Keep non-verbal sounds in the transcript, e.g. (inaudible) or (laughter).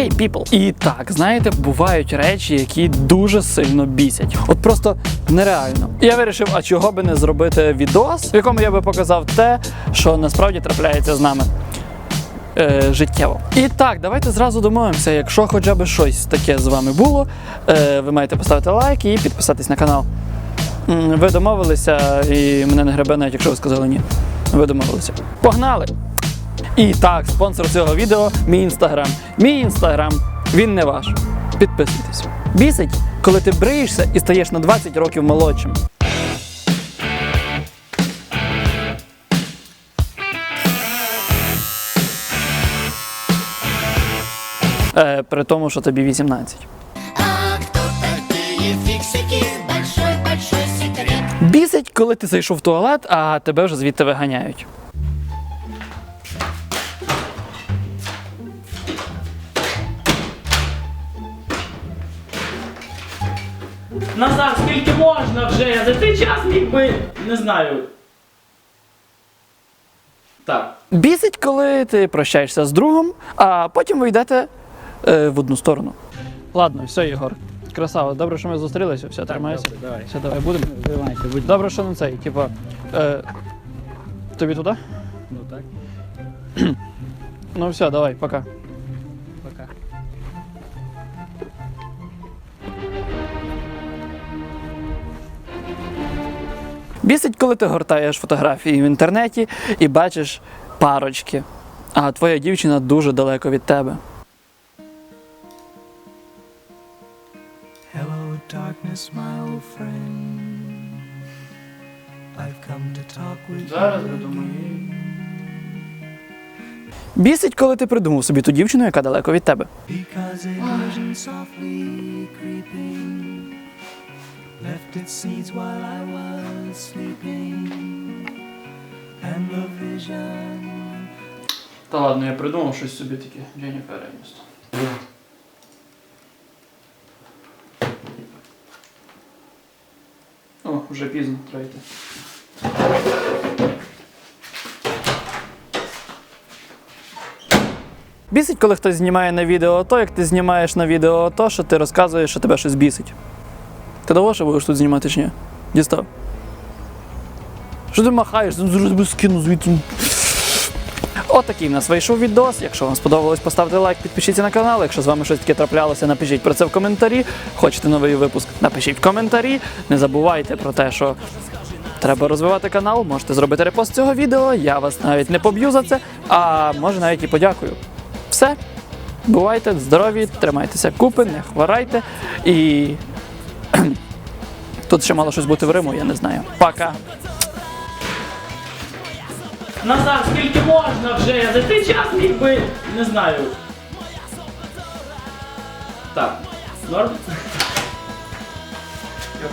Окей, people. І так, знаєте, бувають речі, які дуже сильно бісять. От просто нереально. Я вирішив, а чого би не зробити відос, в якому я би показав те, що насправді трапляється з нами. Е, життєво. І так, давайте зразу домовимося. Якщо хоча б щось таке з вами було, е, ви маєте поставити лайк і підписатись на канал. Ви домовилися, і мене не гребе, навіть якщо ви сказали ні. Ви домовилися. Погнали! І так, спонсор цього відео мій інстаграм. Мій інстаграм, він не ваш. Підписуйтесь. Бісить, коли ти бриєшся і стаєш на 20 років молодшим. Е, при тому, що тобі 18. А кто такие фиксики? Большой-большой секрет. Бісить, коли ти зайшов в туалет, а тебе вже звідти виганяють. Назар, скільки можна вже? Я за цей час міг би. Не знаю. Так. Бісить, коли ти прощаєшся з другом, а потім ви йдете е, в одну сторону. Ладно, все, Єгор. Красава, добре, що ми зустрілися. Все, тримайся. добре, давай. Все, давай, будемо. Тримайте, будь Добре, що не цей, типа. Е, тобі туди? Ну так. (clears throat) Ну все, давай. Пока. Бісить, коли ти гортаєш фотографії в інтернеті і бачиш парочки, а твоя дівчина дуже далеко від тебе. Hello, darkness, my old friend. I've come to talk with Зараз you. думаю. Бісить, коли ти придумав собі ту дівчину, яка далеко від тебе. Because a vision softly creeping left its seeds while I was sleeping. And the vision Та ладно, я придумав щось собі таке. Дженніфер Еністон. О, вже пізно, треба йти. Бісить, коли хтось знімає на відео то, як ти знімаєш на відео то, що ти розказуєш, що тебе щось бісить. Ти довго що будеш тут знімати чи ні? Дістав. Що ти махаєш? Скину звідти. Отакий в нас вийшов відос. Якщо вам сподобалось, поставте лайк, підпишіться на канал. Якщо з вами щось таке траплялося, напишіть про це в коментарі. Хочете новий випуск? Напишіть в коментарі. Не забувайте про те, що треба розвивати канал. Можете зробити репост цього відео. Я вас навіть не поб'ю за це, а може навіть і подякую. Все. Бувайте здорові, тримайтеся купи, не хворайте. І Тут ще мало щось бути в Риму, я не знаю. Пока. Назар, скільки можна вже? Я за цей час міг би. не знаю. Так. Норм? Я